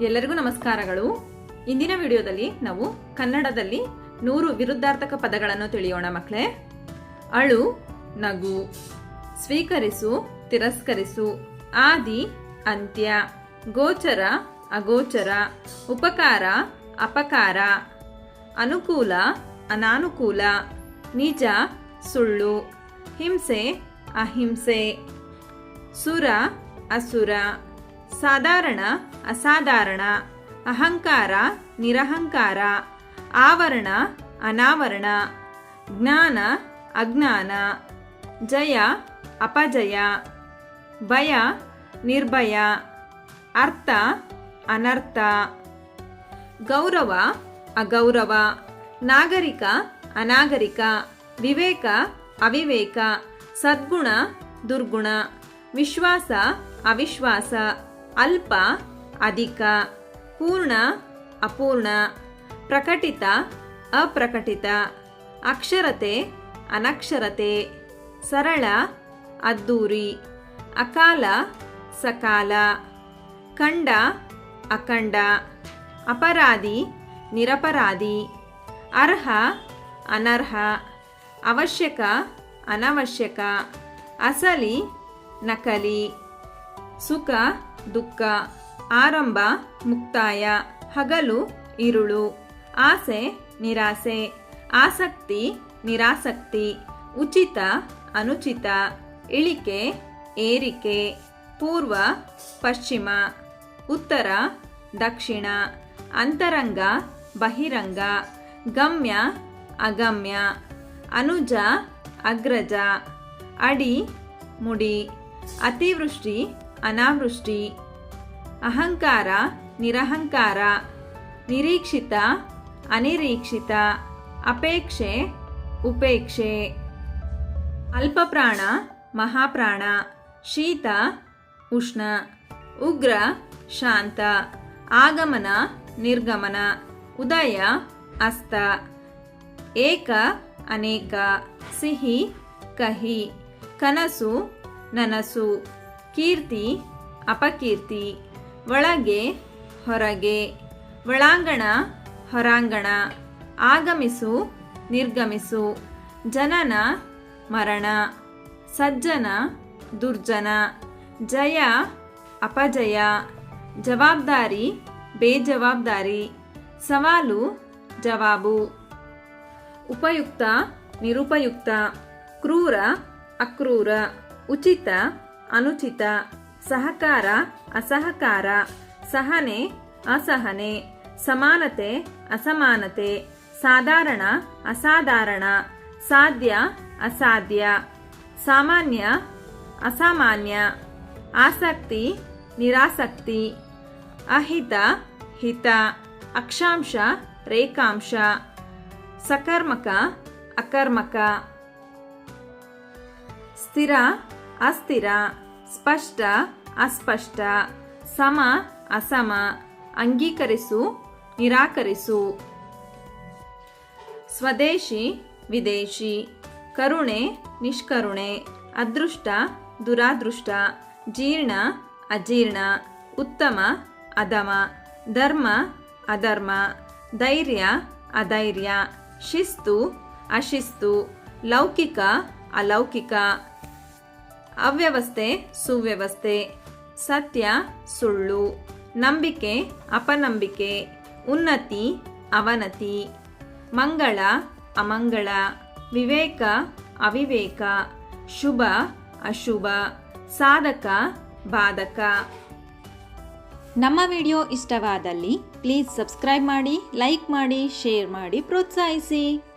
ಎಲ್ಲರಿಗೂ ನಮಸ್ಕಾರಗಳು. ಇಂದಿನ ವಿಡಿಯೋದಲ್ಲಿ ನಾವು ಕನ್ನಡದಲ್ಲಿ ನೂರು ವಿರುದ್ಧಾರ್ಥಕ ಪದಗಳನ್ನು ತಿಳಿಯೋಣ ಮಕ್ಕಳೇ. ಅಳು, ನಗು, ಸ್ವೀಕರಿಸು, ತಿರಸ್ಕರಿಸು, ಆದಿ, ಅಂತ್ಯ, ಗೋಚರ, ಅಗೋಚರ, ಉಪಕಾರ, ಅಪಕಾರ, ಅನುಕೂಲ, ಅನಾನುಕೂಲ, ನಿಜ, ಸುಳ್ಳು, ಹಿಂಸೆ, ಅಹಿಂಸೆ, ಸುರ ಅಸುರ, ಸಾಧಾರಣ, ಅಸಾಧಾರಣ, ಅಹಂಕಾರ, ನಿರಹಂಕಾರ, ಆವರಣ, ಅನಾವರಣ, ಜ್ಞಾನ, ಅಜ್ಞಾನ, ಜಯ, ಅಪಜಯ, ಭಯ, ನಿರ್ಭಯ, ಅರ್ಥ, ಅನರ್ಥ, ಗೌರವ, ಅಗೌರವ, ನಾಗರಿಕ, ಅನಾಗರಿಕ, ವಿವೇಕ, ಅವಿವೇಕ, ಸದ್ಗುಣ, ದುರ್ಗುಣ, ವಿಶ್ವಾಸ ಅವಿಶ್ವಾಸ, ಅಲ್ಪ, ಅಧಿಕ, ಪೂರ್ಣ, ಅಪೂರ್ಣ, ಪ್ರಕಟಿತ, ಅಪ್ರಕಟಿತ, ಅಕ್ಷರತೆ, ಅನಕ್ಷರತೆ, ಸರಳ, ಅದ್ದೂರಿ, ಅಕಾಲ, ಸಕಾಲ, ಖಂಡ, ಅಖಂಡ, ಅಪರಾಧಿ, ನಿರಪರಾಧಿ, ಅರ್ಹ, ಅನರ್ಹ, ಅವಶ್ಯಕ, ಅನವಶ್ಯಕ, ಅಸಲಿ, ನಕಲಿ. ಸುಖ, ದುಃಖ, ಆರಂಭ, ಮುಕ್ತಾಯ, ಹಗಲು, ಇರುಳು, ಆಸೆ, ನಿರಾಸೆ, ಆಸಕ್ತಿ, ನಿರಾಸಕ್ತಿ, ಉಚಿತ, ಅನುಚಿತ, ಇಳಿಕೆ, ಏರಿಕೆ, ಪೂರ್ವ, ಪಶ್ಚಿಮ, ಉತ್ತರ, ದಕ್ಷಿಣ, ಅಂತರಂಗ, ಬಹಿರಂಗ, ಗಮ್ಯ, ಅಗಮ್ಯ, ಅನುಜ, ಅಗ್ರಜ, ಅಡಿ, ಮುಡಿ, ಅತಿವೃಷ್ಟಿ ಅನಾವೃಷ್ಟಿ, ಅಹಂಕಾರ, ನಿರಹಂಕಾರ, ನಿರೀಕ್ಷಿತ, ಅನಿರೀಕ್ಷಿತ, ಅಪೇಕ್ಷೆ, ಉಪೇಕ್ಷೆ. ಅಲ್ಪಪ್ರಾಣ, ಮಹಾಪ್ರಾಣ, ಶೀತ, ಉಷ್ಣ, ಉಗ್ರ, ಶಾಂತ, ಆಗಮನ, ನಿರ್ಗಮನ, ಉದಯ, ಅಸ್ತ. ಏಕ, ಅನೇಕ, ಸಿಹಿ, ಕಹಿ, ಕನಸು, ನನಸು. ಕೀರ್ತಿ, ಅಪಕೀರ್ತಿ, ಒಳಗೆ, ಹೊರಗೆ, ಒಳಾಂಗಣ, ಹೊರಾಂಗಣ, ಆಗಮಿಸು, ನಿರ್ಗಮಿಸು, ಜನನ, ಮರಣ, ಸಜ್ಜನ, ದುರ್ಜನ, ಜಯ, ಅಪಜಯ, ಜವಾಬ್ದಾರಿ, ಬೇಜವಾಬ್ದಾರಿ, ಸವಾಲು, ಜವಾಬು. ಉಪಯುಕ್ತ, ನಿರುಪಯುಕ್ತ, ಕ್ರೂರ, ಅಕ್ರೂರ, ಉಚಿತ ಅನುಚಿತ, ಸಹಕಾರ, ಅಸಹಕಾರ, ಸಹನೆ, ಅಸಹನೆ, ಸಮಾನತೆ, ಅಸಮಾನತೆ, ಸಾಧಾರಣ, ಅಸಾಧಾರಣ, ಸಾಧ್ಯ, ಅಸಾಧ್ಯ, ಸಾಮಾನ್ಯ, ಅಸಾಮಾನ್ಯ, ಆಸಕ್ತಿ, ನಿರಾಸಕ್ತಿ, ಅಹಿತ, ಹಿತ, ಅಕ್ಷಾಂಶ, ರೇಖಾಂಶ, ಸಕರ್ಮಕ, ಅಕರ್ಮಕ, ಸ್ಥಿರ ಅಸ್ಥಿರ, ಸ್ಪಷ್ಟ, ಅಸ್ಪಷ್ಟ, ಸಮ, ಅಸಮ, ಅಂಗೀಕರಿಸು, ನಿರಾಕರಿಸು. ಸ್ವದೇಶಿ, ವಿದೇಶಿ, ಕರುಣೆ, ನಿಷ್ಕರುಣೆ, ಅದೃಷ್ಟ, ದುರಾದೃಷ್ಟ, ಜೀರ್ಣ, ಅಜೀರ್ಣ, ಉತ್ತಮ ಅಧಮ ಧರ್ಮ, ಅಧರ್ಮ, ಧೈರ್ಯ, ಅಧೈರ್ಯ, ಶಿಸ್ತು, ಅಶಿಸ್ತು, ಲೌಕಿಕ, ಅಲೌಕಿಕ. ಅವ್ಯವಸ್ಥೆ, ಸುವ್ಯವಸ್ಥೆ, ಸತ್ಯ, ಸುಳ್ಳು, ನಂಬಿಕೆ, ಅಪನಂಬಿಕೆ, ಉನ್ನತಿ, ಅವನತಿ, ಮಂಗಳ, ಅಮಂಗಳ, ವಿವೇಕ, ಅವಿವೇಕ, ಶುಭ, ಅಶುಭ, ಸಾಧಕ, ಬಾಧಕ. ನಮ್ಮ ವಿಡಿಯೋ ಇಷ್ಟವಾದಲ್ಲಿ ಪ್ಲೀಸ್ ಸಬ್ಸ್ಕ್ರೈಬ್ ಮಾಡಿ, ಲೈಕ್ ಮಾಡಿ, ಶೇರ್ ಮಾಡಿ, ಪ್ರೋತ್ಸಾಹಿಸಿ.